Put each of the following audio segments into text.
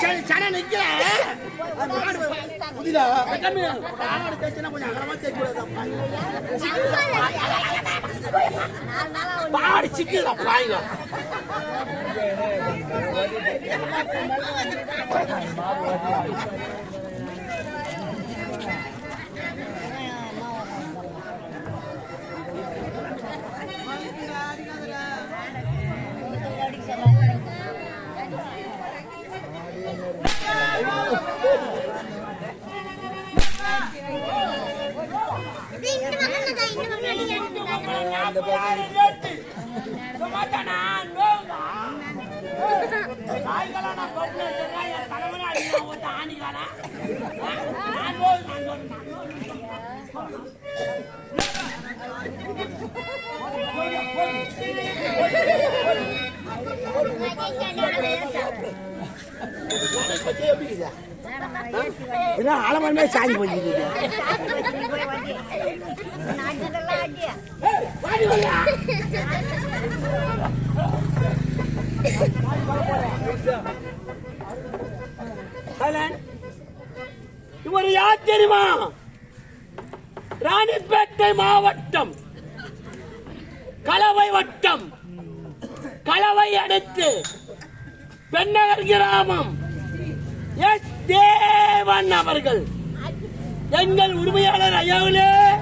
சனி போது இரு ஆடு, சனி சனை நிக்கல புதிதா என்ன ஆலமரமே சாஞ்சி போயிருக்கு இவர் யார் தெரியுமா? ராணிப்பேட்டை மாவட்டம். கலவை வட்டம். கலவை அடுத்து பெண்ணகர் கிராமம். எஸ் தேவன் அவர்கள். எங்கள் உரிமையாளர் ஐயாவிலே.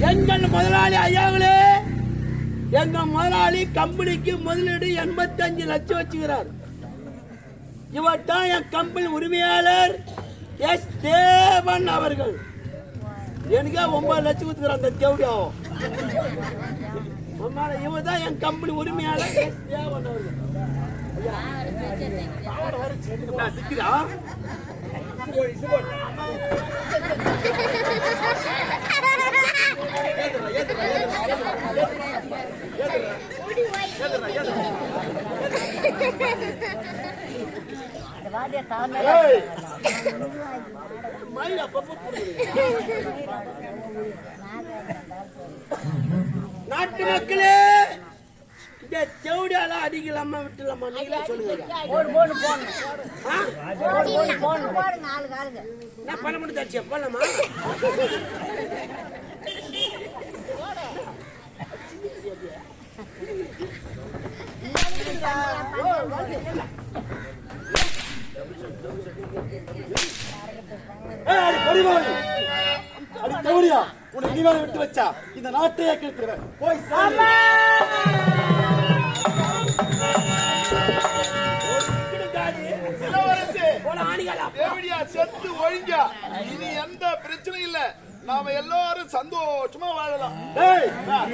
எங்கள் முதலாளி ஐயாவிலே. எங்க முதலாளி கம்பெனிக்கு முதலீடு எண்பத்தஞ்சு லட்சம் வச்சுக்கிறார். இவர் தான் என் கம்பெனி உரிமையாளர் எஸ் தேவன் அவர்கள். எனக்கே ஒன்பது லட்சம் கொடுத்துக்கிறார் அந்த தேவடியாவும் இவர் தான் என் கம்பெனி உரிமையாளர் எஸ் தேவன் அவர்கள். சிக்கிறா நாட்டு மக்களே இந்த செவடியால அடிக்கலாமா விட்டுலாமா நீங்களே சொல்லுங்க. நான் பண்ண முடியும் தச்சு போலாமா தேவடியா, உன்னை இனிமேல் விட்டு வச்சா இந்த நாட்டையே கெடுத்துருவேன் போய் செத்து ஒழிங்க. இனி எந்த பிரச்சனையும் இல்ல. நாம எல்லாரும் சந்தோஷமா வாழலாம். டேய்,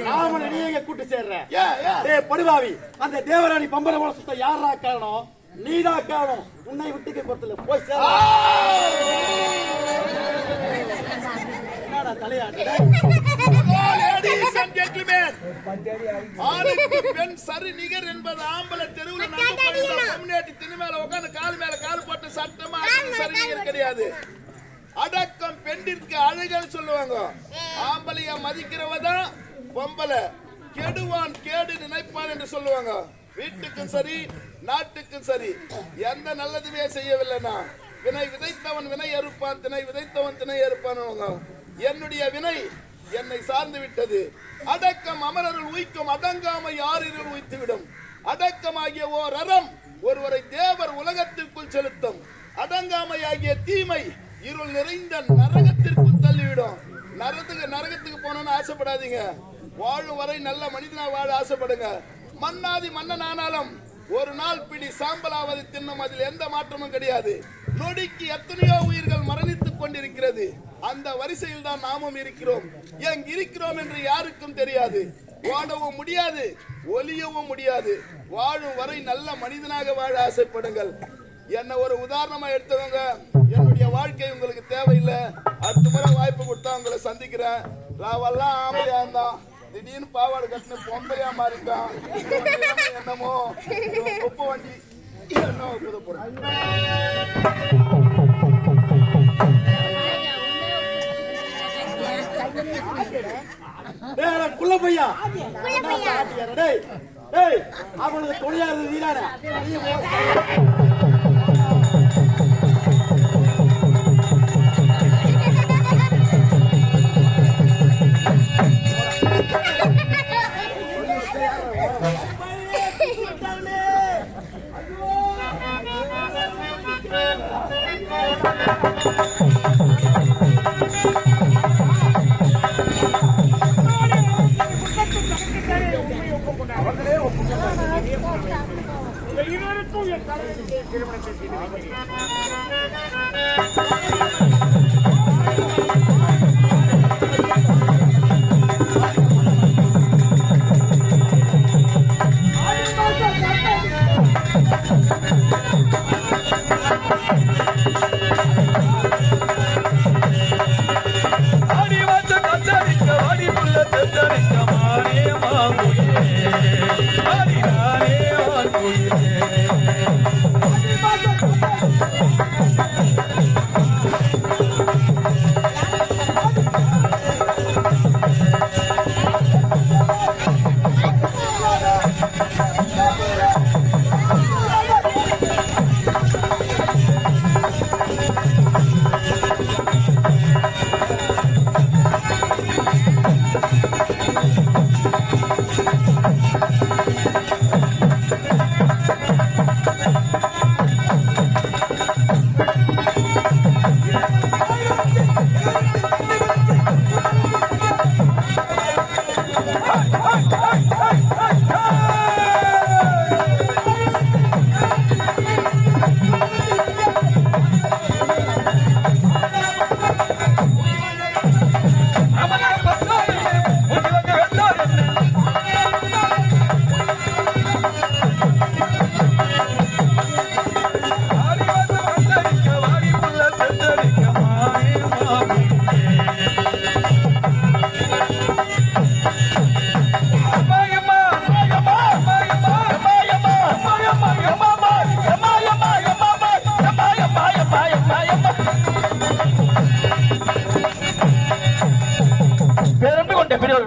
ராமனை நீ எங்க கூட்டு சேர்ற? டேய் படுபாவி அந்த தேவராணி பம்பர போல சுத்த யாரா காரணம்? நீதான் காரணம். உன்னை விட்டுக்க பொறுத்தல போய் சேர. பெண் சரி நிகர் என்பது ஆம்பளை தெருவுல நடந்து போயிருந்தா திணி மேல உட்காந்து கால் மேல கால் போட்டு சட்டமா ஆணுக்கு சரி நிகர் கிடையாது அடக்கம் பெண்ணிற்கு அழகுன்னு சொல்லுவாங்க ஆம்பளைய மதிக்கிறவ தான் பொம்பளை கெடுவான் கேடு நினைப்பான் என்று சொல்லுவாங்க வீட்டுக்கும் சரி நாட்டுக்கும் சரி எந்த நல்லதுமே செய்யவில்லைனா வினை விதைத்தவன் வினை அறுப்பான் திணை விதைத்தவன் திணை அறுப்பான் என்னுடைய வினை என்னை சார்ந்து விட்டது. அடக்கம் அமரர்கள் உயிக்கும் அடங்காமை யாரில் உய்த்துவிடும். அடக்கமாகிய ஓர் அறம் ஒருவரை தேவர் உலகத்திற்குள் செலுத்தும். அடங்காமையாகிய தீமை இருள் நிறைந்த நரகத்திற்குள் தள்ளிவிடும். நரகத்துக்கு நரகத்துக்கு போனோம்னு ஆசைப்படாதீங்க. வாழும் வரை நல்ல மனிதனா வாழ ஆசைப்படுங்க. மன்னாதி மன்னன் ஆனாலும் ஒரு நாள் பிடி சாம்பலாவது தின்னும் அதில் எந்த மாற்றமும் கிடையாது. நொடிக்கு எத்தனையோ உயிர்கள் மரணித்துக் கொண்டிருக்கிறது. அந்த வரிசையில் தான் நாமும் இருக்கிறோம். எங்க இருக்கிறோம் என்று யாருக்கும் தெரியாது. ஓடவும் முடியாது ஒலியவும் முடியாது. வாழும் வரை நல்ல மனிதனாக வாழ ஆசைப்படுங்கள். என்ன ஒரு உதாரணமா எடுத்தவங்க என்னுடைய வாழ்க்கை உங்களுக்கு தேவையில்லை. அடுத்த முறை வாய்ப்பு கொடுத்தா உங்களை சந்திக்கிறேன். ராவெல்லாம் ஆம்பளையா இருந்தான் திடீர்னு பாவாடை கட்டின பொம்பளையா மாறிட்டான். என்னமோ இவன் குப்பை வண்டி என்ன புது குள்ள பையா. டேய் அவனுக்கு துணையா இருந்தது நீதானே இருவருக்கும் என் திருமணத்தை Thank you.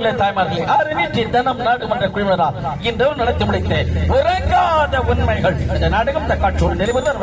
பெற்றோர்களே தாய்மார்களே அறிவிச்சி தினம் நாடுமன்ற குழுவினரால் இன்றோடு நடத்தி முடித்தேன் உறங்காத உண்மைகள். இந்த நாடகம் இந்த காட்சியோடு நிறைவேறும்